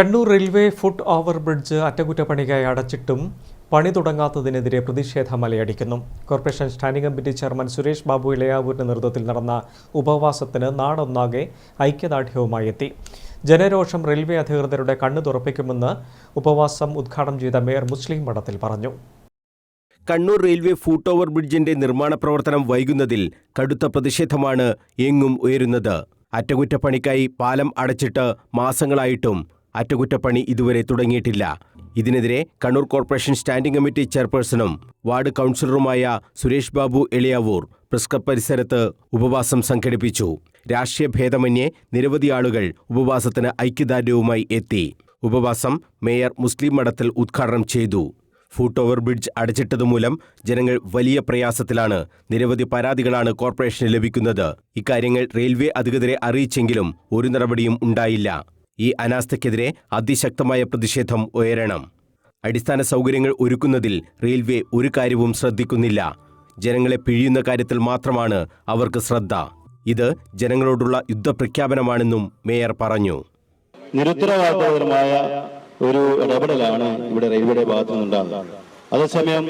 Kannur railway foot over bridge അറ്റകുറ്റപ്പണിക്കായി അടച്ചിട്ടും പണി തുടങ്ങാത്തതിനെതിരെ പ്രതിഷേധ മലയടിക്കുന്നു corporation standing committee chairman Suresh Babu ഇളയാവൂരിന്റെ നേതൃത്വത്തിൽ നടന്ന ഉപവാസത്തിന് നാടൊന്നാകെ ഐക്യദാർഢ്യവുമായി എത്തി. ജനരോഷം റെയിൽവേ അധികൃതരുടെ കണ്ണു തുറപ്പിക്കുമെന്ന് ഉപവാസം ഉദ്ഘാടനം ചെയ്ത മേയർ മുസ്ലിം മഠത്തിൽ പറഞ്ഞു. കണ്ണൂർ റെയിൽവേ ഫൂട്ട് ഓവർ ബ്രിഡ്ജിന്റെ നിർമ്മാണ പ്രവർത്തനം വൈകുന്നതിൽ കടുത്ത പ്രതിഷേധമാണ് എങ്ങും ഉയരുന്നത്. അറ്റകുറ്റപ്പണിക്കായി പാലം അടച്ചിട്ട് മാസങ്ങളായിട്ടും അറ്റകുറ്റപ്പണി ഇതുവരെ തുടങ്ങിയിട്ടില്ല. ഇതിനെതിരെ കണ്ണൂർ കോർപ്പറേഷൻ സ്റ്റാൻഡിംഗ് കമ്മിറ്റി ചെയർപേഴ്സണും വാർഡ് കൗൺസിലറുമായ സുരേഷ് ബാബു എളിയാവൂർ പ്രസ് ക്ലബ് പരിസരത്ത് ഉപവാസം സംഘടിപ്പിച്ചു. രാഷ്ട്രീയ ഭേദമന്യേ നിരവധി ആളുകൾ ഉപവാസത്തിന് ഐക്യദാർഢ്യവുമായി എത്തി. ഉപവാസം മേയർ മുസ്ലിം മഠത്തിൽ ഉദ്ഘാടനം ചെയ്തു. ഫൂട്ട് ഓവർ ബ്രിഡ്ജ് അടച്ചിട്ടതുമൂലം ജനങ്ങൾ വലിയ പ്രയാസത്തിലാണ്. നിരവധി പരാതികളാണ് കോർപ്പറേഷന് ലഭിക്കുന്നത്. ഇക്കാര്യങ്ങൾ റെയിൽവേ അധികൃതരെ അറിയിച്ചെങ്കിലും ഒരു നടപടിയും ഉണ്ടായില്ല. ഈ അനാസ്ഥയ്ക്കെതിരെ അതിശക്തമായ പ്രതിഷേധം ഉയരണം. അടിസ്ഥാന സൗകര്യങ്ങൾ ഒരുക്കുന്നതിൽ റെയിൽവേ ഒരു കാര്യവും ശ്രദ്ധിക്കുന്നില്ല. ജനങ്ങളെ പിഴിയുന്ന കാര്യത്തിൽ മാത്രമാണ് അവർക്ക് ശ്രദ്ധ. ഇത് ജനങ്ങളോടുള്ള യുദ്ധപ്രഖ്യാപനമാണെന്നും മേയർ പറഞ്ഞു. നിരുത്തരവാദപരമായ ഒരു ഇടപെടലാണ് ഇവിടെ റെയിൽവേയുടെ ഭാഗത്തു നിന്നുണ്ടാകുന്നത് അതേസമയം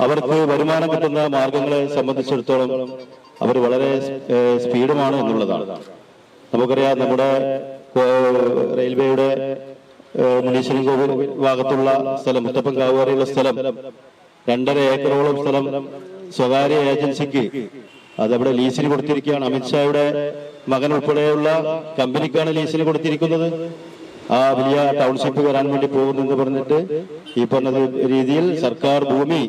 അവർക്ക് വരുമാനം കിട്ടുന്ന മാർഗങ്ങളെ സംബന്ധിച്ചിടത്തോളം അവർ വളരെ സ്പീഡുമാണ് എന്നുള്ളതാണ്. നമുക്കറിയാം നമ്മുടെ റെയിൽവേയുടെ മുനീശ്വരൻ കോവിൽ ഭാഗത്തുള്ള സ്ഥലം മുത്തപ്പൻകാവ് വരെയുള്ള സ്ഥലം രണ്ടര ഏക്കറോളം സ്ഥലം സ്വകാര്യ ഏജൻസിക്ക് അതവിടെ ലീസിന് കൊടുത്തിരിക്കുകയാണ്. അമിത്ഷായുടെ മകൻ ഉൾപ്പെടെയുള്ള കമ്പനിക്കാണ് ലീസിന് കൊടുത്തിരിക്കുന്നത്. ആ വലിയ ടൗൺഷിപ്പ് വരാൻ വേണ്ടി പോകുന്നെന്ന് പറഞ്ഞിട്ട് ഈ പറഞ്ഞ രീതിയിൽ സർക്കാർ ഭൂമി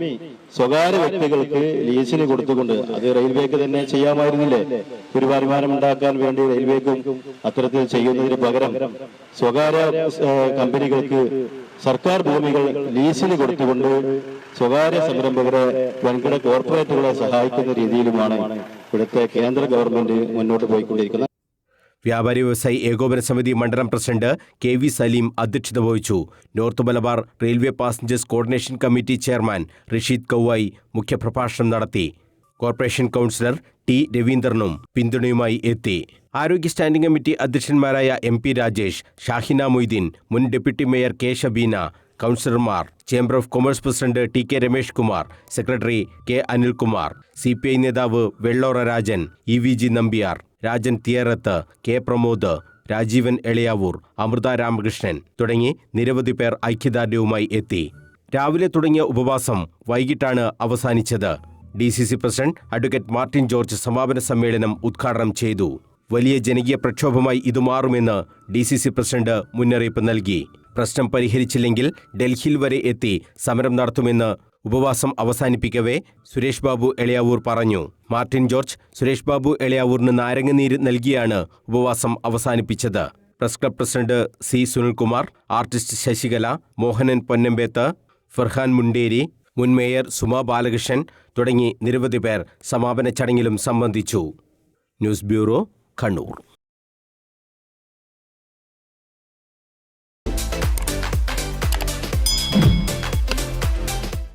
സ്വകാര്യ വ്യക്തികൾക്ക് ലീസിന് കൊടുത്തുകൊണ്ട് അത് റെയിൽവേക്ക് തന്നെ ചെയ്യാമായിരുന്നില്ലേ? ഒരു വരുമാനം ഉണ്ടാക്കാൻ വേണ്ടി റെയിൽവേക്കും അത്തരത്തിൽ ചെയ്യുന്നതിന് പകരം സ്വകാര്യ കമ്പനികൾക്ക് സർക്കാർ ഭൂമികൾ ലീസിന് കൊടുത്തുകൊണ്ട് സ്വകാര്യ സംരംഭകരെ വൻകിട കോർപ്പറേറ്റുകളെ സഹായിക്കുന്ന രീതിയിലുമാണ് ഇവിടുത്തെ കേന്ദ്ര ഗവൺമെന്റ് മുന്നോട്ട് പോയിക്കൊണ്ടിരിക്കുന്നത്. വ്യാപാരി വ്യവസായി ഏകോപന സമിതി മണ്ഡലം പ്രസിഡന്റ് കെ വി സലീം അധ്യക്ഷത വഹിച്ചു. North Malabar railway passengers coordination committee chairman Rasheed Kauvayi മുഖ്യപ്രഭാഷണം നടത്തി. കോർപ്പറേഷൻ കൗൺസിലർ ടി രവീന്ദ്രനും പിന്തുണയുമായി എത്തി. ആരോഗ്യ സ്റ്റാൻഡിംഗ് കമ്മിറ്റി അധ്യക്ഷന്മാരായ എം പി രാജേഷ് ഷാഹിന മൊയ്തീൻ മുൻ ഡെപ്യൂട്ടി മേയർ കെ ഷബീന കൗൺസിലർമാർ chamber of commerce president T K Ramesh Kumar secretary K Anilkumar C P I നേതാവ് Vellora Rajan E V G Nambiar Rajan Thiyarath K Pramod Rajeevan Elayavoor Amrutha Ramakrishnan തുടങ്ങി നിരവധി പേർ ഐക്യദാർഢ്യവുമായി എത്തി. രാവിലെ തുടങ്ങിയ ഉപവാസം വൈകിട്ടാണ് അവസാനിച്ചത്. D C C president advocate Martin George സമാപന സമ്മേളനം ഉദ്ഘാടനം ചെയ്തു. വലിയ ജനകീയ പ്രക്ഷോഭമായി ഇത് മാറുമെന്ന് ഡി സി സി പ്രസിഡന്റ് മുന്നറിയിപ്പ് നൽകി. പ്രശ്നം പരിഹരിച്ചില്ലെങ്കിൽ ഡൽഹിയിൽ വരെ എത്തി സമരം നടത്തുമെന്ന് ഉപവാസം അവസാനിപ്പിക്കവേ സുരേഷ് ബാബു എളയാവൂർ പറഞ്ഞു. മാർട്ടിൻ ജോർജ് സുരേഷ് ബാബു എളയാവൂറിന് നാരങ്ങനീര് നൽകിയാണ് ഉപവാസം അവസാനിപ്പിച്ചത്. Press club president C Sunilkumar artist Sasikala Mohanan Ponnambeth Farhan Munderi മുൻ മേയർ സുമാ ബാലകൃഷ്ണൻ തുടങ്ങി നിരവധി പേർ സമാപന ചടങ്ങിലും സംബന്ധിച്ചു. News bureau Kannur.